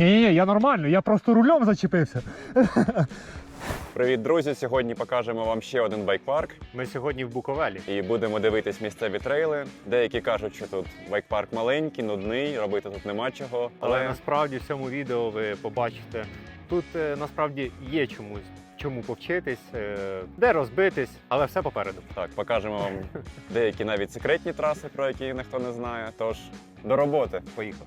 Ні, ні, я нормально, я просто рулем зачепився. Привіт, друзі! Сьогодні покажемо вам ще один байк-парк Ми сьогодні в Буковелі. і будемо дивитись місцеві трейли. Деякі кажуть, що тут байк-парк маленький, нудний, робити тут нема чого. Але Але насправді в цьому відео ви побачите, тут е, насправді є чомусь, чому повчитись, е, де розбитись, але все попереду. так, покажемо вам деякі навіть секретні траси, про які ніхто не знає. Тож до роботи. Поїхали.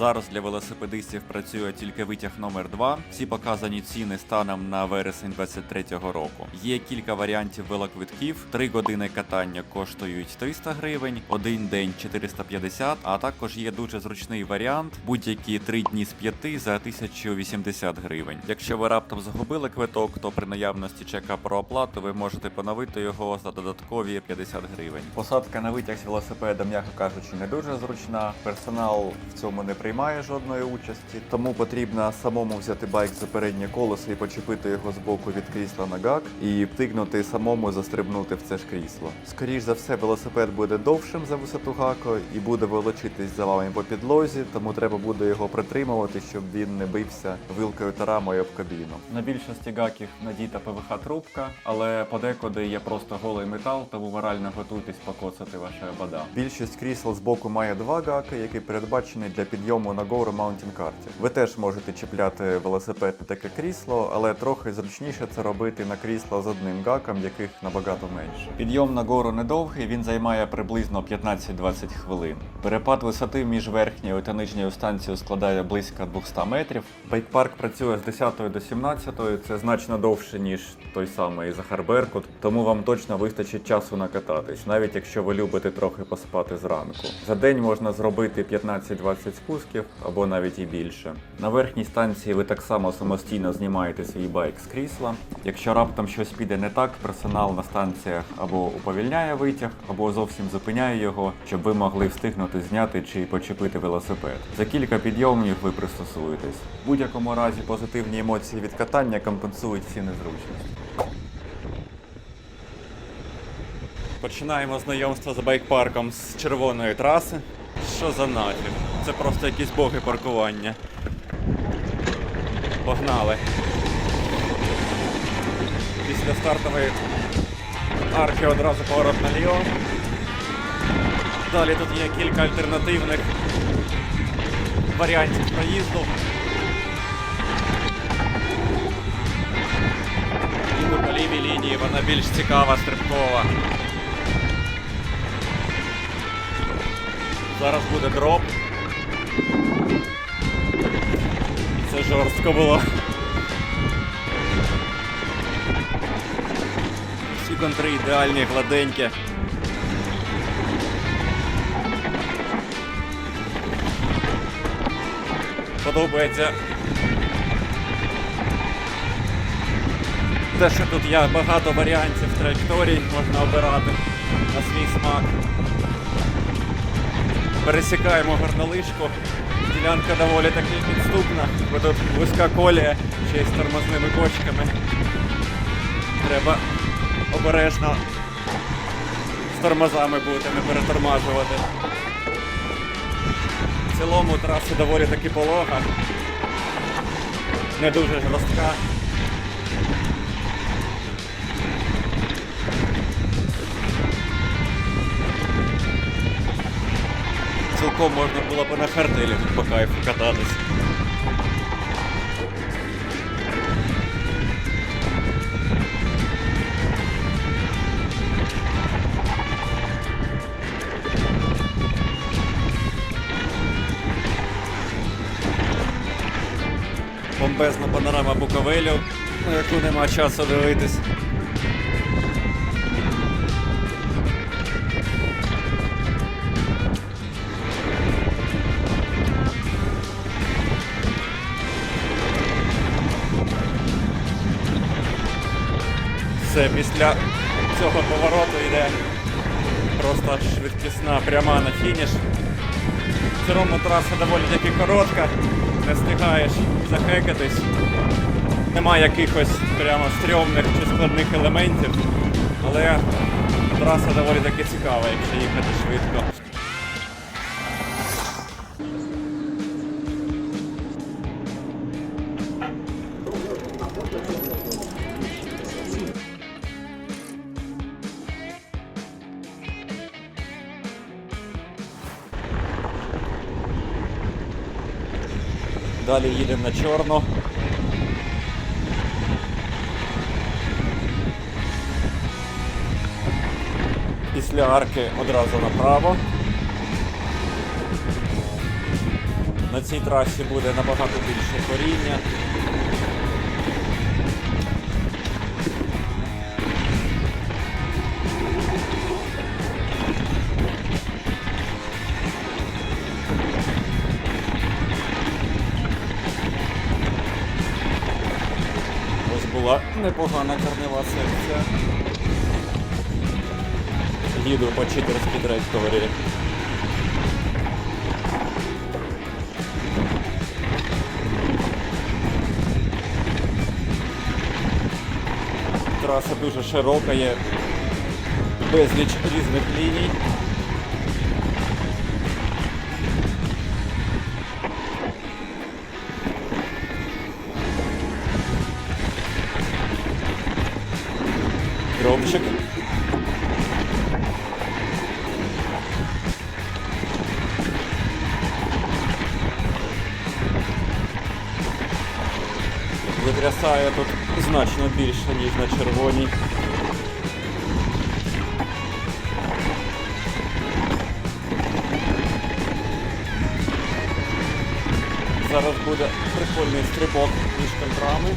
Зараз для велосипедистів працює тільки витяг номер 2 Всі показані ціни станом на вересень 2023 року. Є кілька варіантів велоквитків. 3 години катання коштують 300 гривень, один день 450, а також є дуже зручний варіант. Будь-які 3 дні з 5 за 1080 гривень. Якщо ви раптом загубили квиток, то при наявності чека про оплату ви можете поновити його за додаткові 50 гривень. Посадка на витяг з велосипеда, м'яко кажучи, не дуже зручна. Персонал в цьому не приймає жодної участі, тому потрібно самому взяти байк за переднє колесо і почепити його з боку від крісла на гак і втикнути самому застрибнути в це ж крісло. Скоріш за все, велосипед буде довшим за висоту гако і буде волочитись за вами по підлозі, тому треба буде його притримувати, щоб він не бився вилкою та рамою об кабіну. На більшості гаків надіта ПВХ трубка, але подекуди є просто голий метал, тому морально готуйтесь покоцати ваша обода. Більшість крісел з боку має два гаки, які передбачені для підйому на гору маунтін карті. Ви теж можете чіпляти велосипед на таке крісло, але трохи зручніше це робити на крісло з одним гаком, яких набагато менше. Підйом на гору недовгий, він займає приблизно 15-20 хвилин. Перепад висоти між верхньою та нижньою станцією складає близько 200 метрів. Байкпарк працює з 10 до 17, це значно довше, ніж той самий Захар Беркут, тому вам точно вистачить часу накататись, навіть якщо ви любите трохи поспати зранку. За день можна зробити 15-20 спусків або навіть і більше. На верхній станції ви так само самостійно знімаєте свій байк з крісла. Якщо раптом щось піде не так, персонал на станціях або уповільняє витяг, або зовсім зупиняє його, щоб ви могли встигнути зняти чи почепити велосипед. За кілька підйомів ви пристосуєтесь. В будь-якому разі позитивні емоції від катання компенсують всі незручності. Починаємо знайомство з байкпарком з червоної траси. Що за нафіг? Це просто якісь боги паркування. Погнали. Після стартової арки одразу поворот наліво. Далі тут є кілька альтернативних варіантів проїзду. Їду по лівій лінії, вона більш цікава, стрибкова. Зараз буде дроп. Це жорстко було. Всі контри ідеальні, гладенькі. Подобається. Те, що тут є багато варіантів траєкторій, можна обирати на свій смак. Пересікаємо горнолижку. Ділянка доволі таки підступна, бо тут вузька колія, ще й з тормозними кочками. Треба обережно з тормозами бути, не перетормажувати. В цілому траса доволі таки полога, не дуже жорстка. Цілком можна було б на хартелі по кайфу кататись. Бомбезна панорама Буковелю, на яку нема часу дивитись. Все, після цього повороту йде просто швидкісна пряма на фініш. В одно траса доволі таки коротка, не встигаєш захекатись. Нема якихось прямо стрьомних чи складних елементів, але Траса доволі таки цікава, якщо їхати швидко. Далі їдемо на чорну. Після арки одразу направо. На цій трасі буде набагато більше коріння. Їду по читерській говорили. Траса дуже широка, є безліч різних ліній. Витрясає тут значно більше, ніж на червоній. Зараз буде прикольний стрибок між контрами.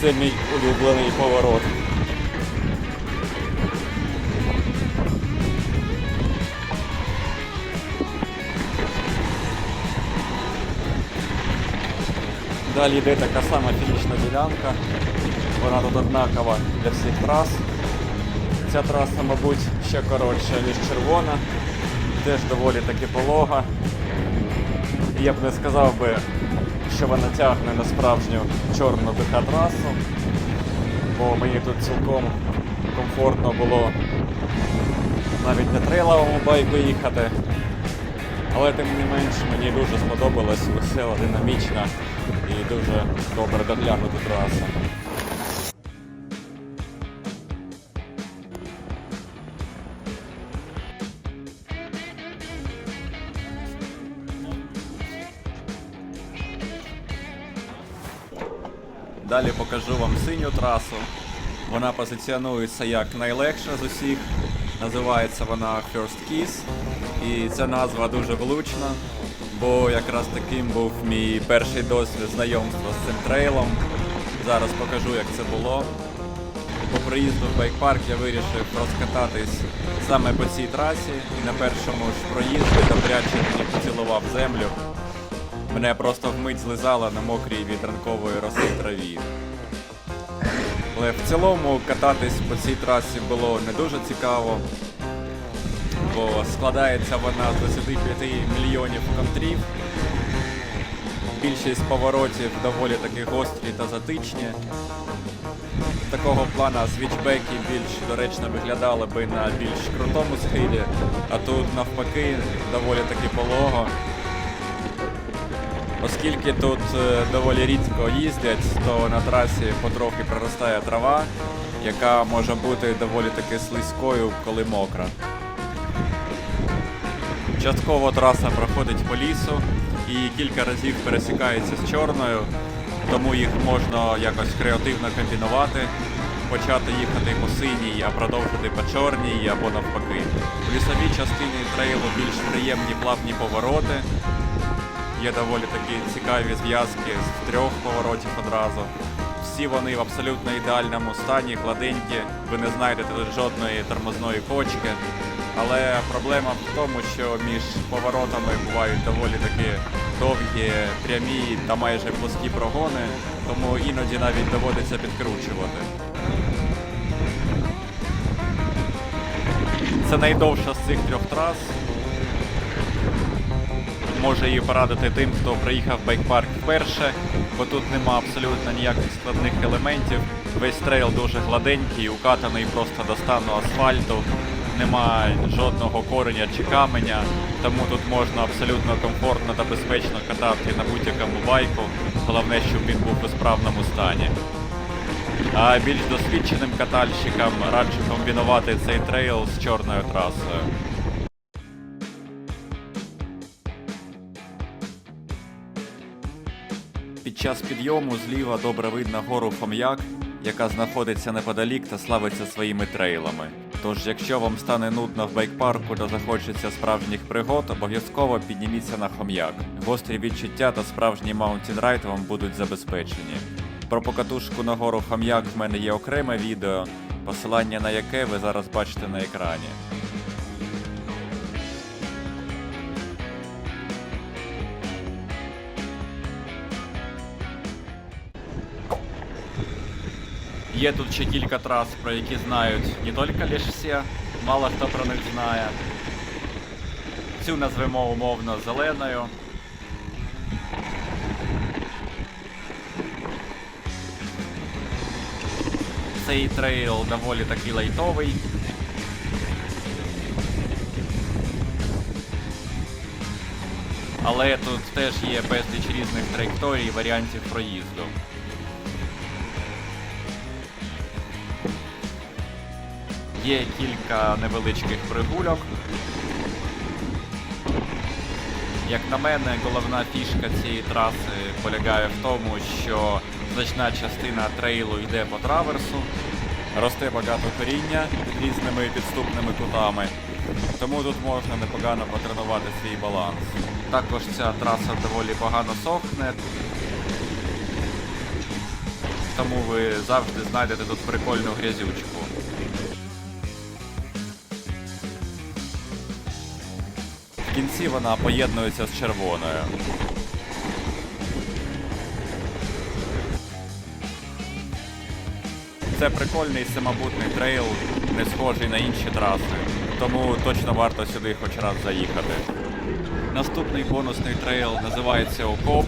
Це мій улюблений поворот. Далі йде така сама фінішна ділянка. Вона тут однакова для всіх трас. Ця траса, мабуть, ще коротша, ніж червона. Теж доволі таки полога. І Я б не сказав би, що вона тягне на справжню чорну ДХ трасу, бо мені тут цілком комфортно було навіть на трейловому байку їхати. Але тим не менш мені дуже сподобалась весела, динамічна дуже добре доглянута траса. Далі покажу вам синю трасу. Вона позиціонується як найлегша з усіх. Називається вона First Kiss. І ця назва дуже влучна, бо якраз таким був мій перший досвід знайомства з цим трейлом. Зараз покажу, як це було. По приїзду в байкпарк я вирішив розкататись саме по цій трасі і на першому ж проїзді добряче мені поцілував землю. Мене просто вмить злизало на мокрій від ранкової роси траві. Але в цілому кататись по цій трасі було не дуже цікаво, бо складається вона з 25 мільйонів контрів. Більшість поворотів доволі таки гострі та затичні. Такого плана свічбеки більш доречно виглядали би на більш крутому схилі, а тут навпаки доволі таки полого. Оскільки тут е, доволі рідко їздять, то на трасі потрохи проростає трава, яка може бути доволі таки слизькою, коли мокра. Частково траса проходить по лісу і кілька разів пересікається з чорною, тому їх можна якось креативно комбінувати, почати їхати по синій, а продовжити по чорній або навпаки. В лісовій частині трейлу більш приємні плавні повороти. Є доволі такі цікаві зв'язки з трьох поворотів одразу. Всі вони в абсолютно ідеальному стані, гладенькі. Ви не знайдете жодної тормозної кочки. Але проблема в тому, що між поворотами бувають доволі такі довгі, прямі та майже плоскі прогони, тому іноді навіть доводиться підкручувати. Це найдовша з цих трьох трас. може її порадити тим, хто приїхав в байкпарк вперше, бо тут нема абсолютно ніяких складних елементів. Весь трейл дуже гладенький, укатаний просто до стану асфальту. Нема жодного кореня чи каменя, тому тут можна абсолютно комфортно та безпечно катати на будь-якому байку. Головне, щоб він був у справному стані. А більш досвідченим катальщикам раджу комбінувати цей трейл з чорною трасою. Під час підйому зліва добре видно гору Хом'як, яка знаходиться неподалік та славиться своїми трейлами. Тож, якщо вам стане нудно в байкпарку та захочеться справжніх пригод, обов'язково підніміться на Хом'як. Гострі відчуття та справжній маунтінрайд вам будуть забезпечені. Про покатушку на гору Хом'як в мене є окреме відео, посилання на яке ви зараз бачите на екрані. Є тут ще кілька трас, про які знають не тільки лише всі, мало хто про них знає. Цю назвемо умовно зеленою. Цей трейл доволі таки лайтовий. Але тут теж є безліч різних траєкторій і варіантів проїзду. Є кілька невеличких пригульок. Як на мене, головна фішка цієї траси полягає в тому, що значна частина трейлу йде по траверсу, росте багато коріння під різними підступними кутами, тому тут можна непогано потренувати свій баланс. Також ця траса доволі погано сохне, тому ви завжди знайдете тут прикольну грязючку. В кінці вона поєднується з червоною. Це прикольний самобутний трейл, не схожий на інші траси, тому точно варто сюди хоч раз заїхати. Наступний бонусний трейл називається Окоп.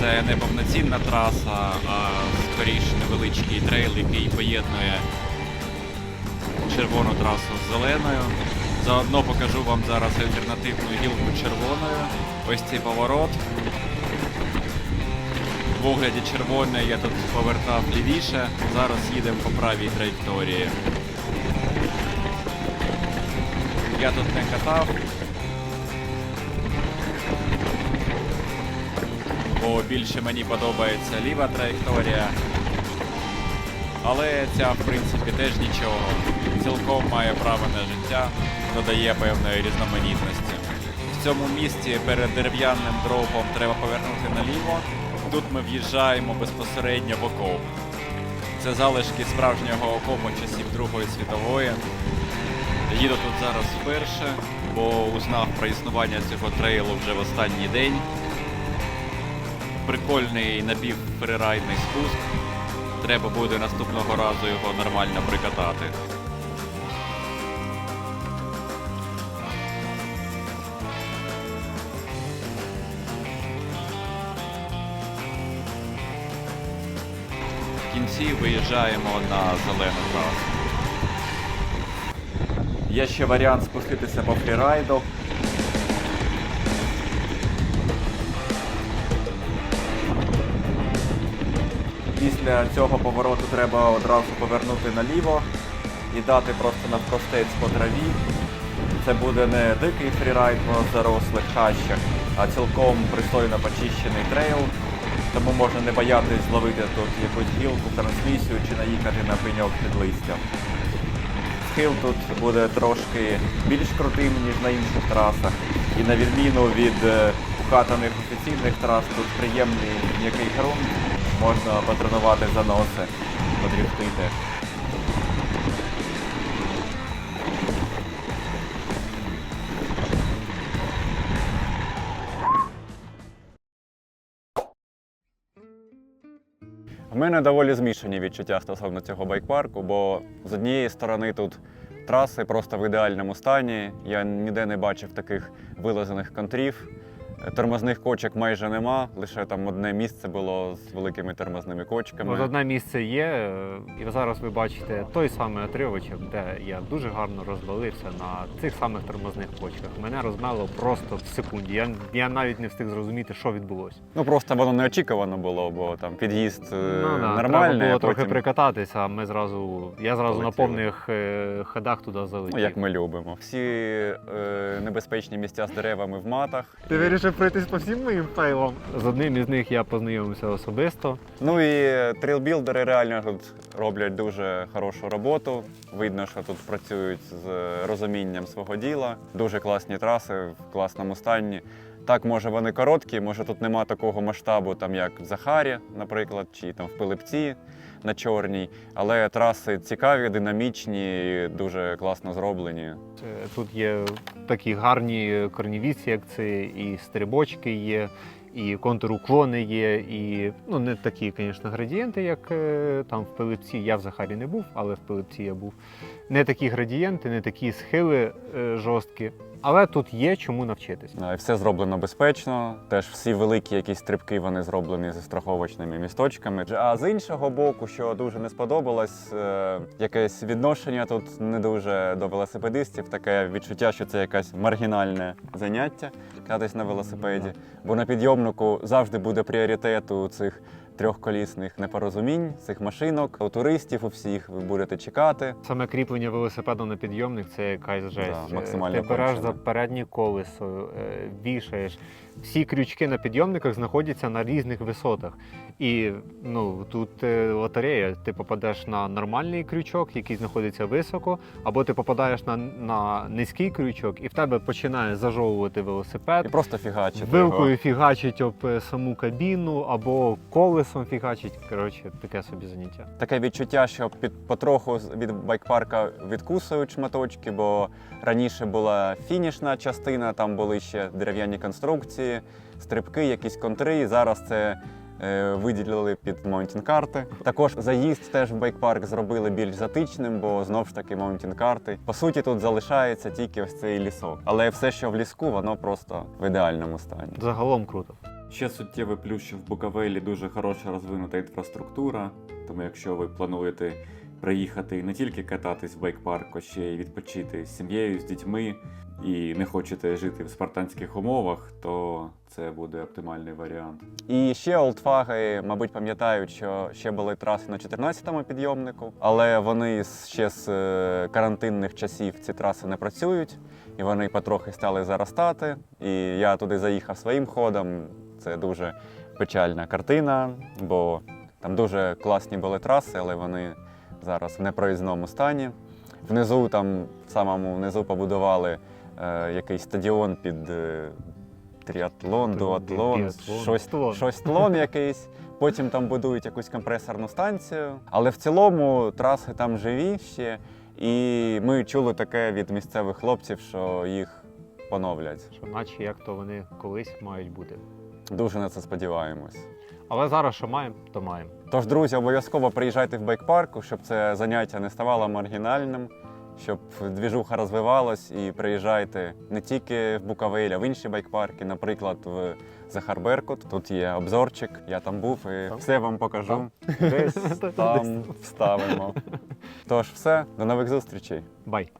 Це не повноцінна траса, а скоріш невеличкий трейл, який поєднує червону трасу з зеленою. Заодно покажу вам зараз альтернативну гілку червоною. Ось цей поворот. В огляді червоної я тут повертав лівіше. Зараз їдемо по правій траєкторії. Я тут не катав. Бо більше мені подобається ліва траєкторія. Але ця, в принципі, теж нічого. Цілком має право на життя, додає певної різноманітності. В цьому місці перед дерев'яним дропом треба повернути наліво. Тут ми в'їжджаємо безпосередньо в окоп. Це залишки справжнього окопу часів Другої світової. Їду тут зараз вперше, бо узнав про існування цього трейлу вже в останній день. Прикольний напівперерайдний спуск. Треба буде наступного разу його нормально прикатати. Кінці виїжджаємо на зелену трасу. Є ще варіант спуститися по фрірайду. Після цього повороту треба одразу повернути наліво і дати просто навпростець по траві. Це буде не дикий фрірайд по зарослих хащах, а цілком пристойно почищений трейл. Тому можна не боятись зловити тут якусь гілку, трансмісію чи наїхати на пеньок під листям. Схил тут буде трошки більш крутим, ніж на інших трасах. І на відміну від е, укатаних офіційних трас, тут приємний м'який ґрунт, можна потренувати заноси, подріфтити. Мене доволі змішані відчуття стосовно цього байкпарку, бо з однієї сторони тут траси просто в ідеальному стані. Я ніде не бачив таких вилазених контрів. Тормозних кочок майже нема, лише там одне місце було з великими тормозними кочками. От одне місце є, е, і зараз ви бачите той самий отривочок, де я дуже гарно розвалився на цих самих тормозних почках. Мене розмело просто в секунді. Я, я навіть не встиг зрозуміти, що відбулося. Ну просто воно неочікувано було, бо там під'їзд е, Ну, да, нормальний. треба було а трохи прикататися, а ми зразу. Я зразу на повних е, ходах туди залетів. ну, як ми любимо. Всі е, небезпечні місця з деревами в матах. Ти вирішив пройтись по всім моїм фейлам? З одним із них я познайомився особисто. Ну і трейлбілдери реально тут роблять дуже хорошу роботу. Видно, що тут працюють з розумінням свого діла. Дуже класні траси в класному стані. Так, може, вони короткі, може тут нема такого масштабу, там як в Захарі, наприклад, чи там в Пилипці на Чорній. Але траси цікаві, динамічні, і дуже класно зроблені. Е, Тут є такі гарні корніві секції, і стрибочки є, і контур-уклони є, і ну не такі, звісно, градієнти, як е, там в Пилипці. Я в Захарі не був, але в Пилипці я був. Не такі градієнти, не такі схили е, жорсткі. Але тут є чому навчитись. Все зроблено безпечно. Теж всі великі якісь стрибки вони зроблені зі страховочними місточками. А з іншого боку, що дуже не сподобалось, е, якесь відношення тут не дуже до велосипедистів. Таке відчуття, що це якесь маргінальне заняття кататись на велосипеді. Бо на підйомнику завжди буде пріоритет у цих трьохколісних непорозумінь, цих машинок, у туристів, у всіх ви будете чекати. Саме кріплення велосипеда на підйомник це якась жесть. Да, максимально Ти береш за переднє колесо, е, вішаєш. Всі крючки на підйомниках знаходяться на різних висотах. І ну тут е, лотерея. Ти попадеш на нормальний крючок, який знаходиться високо, або ти попадаєш на, на низький крючок, і в тебе починає зажовувати велосипед. І просто фігачити. Вилкою його. фігачить об е, саму кабіну або колесом фігачить. Коротше, таке собі заняття. Таке відчуття, що під потроху від байкпарка відкусують шматочки, бо раніше була фінішна частина, там були ще дерев'яні конструкції, стрибки, якісь контри. Зараз це е, виділили під маунтін-карти. Також заїзд теж в байкпарк зробили більш затичним, бо знов ж таки маунтін-карти. По суті, тут залишається тільки ось цей лісок. Але все, що в ліску, воно просто в ідеальному стані. Загалом круто. Ще суттєвий плюс, що в Буковелі дуже хороша розвинута інфраструктура. Тому якщо ви плануєте приїхати і не тільки кататись в байкпарк, а ще й відпочити з сім'єю, з дітьми і не хочете жити в спартанських умовах, то це буде оптимальний варіант. І ще олдфаги, мабуть, пам'ятають, що ще були траси на 14-му підйомнику, але вони ще з е, карантинних часів ці траси не працюють, і вони потрохи стали заростати. І я туди заїхав своїм ходом. Це дуже печальна картина, бо там дуже класні були траси, але вони зараз в непроїзному стані. Внизу, там, в самому внизу побудували е, якийсь стадіон під е, тріатлон, дуатлон, щось, щось тлон якийсь. Потім там будують якусь компресорну станцію. Але в цілому траси там живі ще. І ми чули таке від місцевих хлопців, що їх поновлять. Що наче як то вони колись мають бути. Дуже на це сподіваємось. Але зараз що маємо, то маємо. Тож, друзі, обов'язково приїжджайте в байкпарку, щоб це заняття не ставало маргінальним, щоб двіжуха розвивалась і приїжджайте не тільки в Буковель, а в інші байкпарки, наприклад, в Захарберкут. Тут є обзорчик, я там був і Там? все вам покажу. Там? Десь там вставимо. Тож, все, до нових зустрічей. Бай.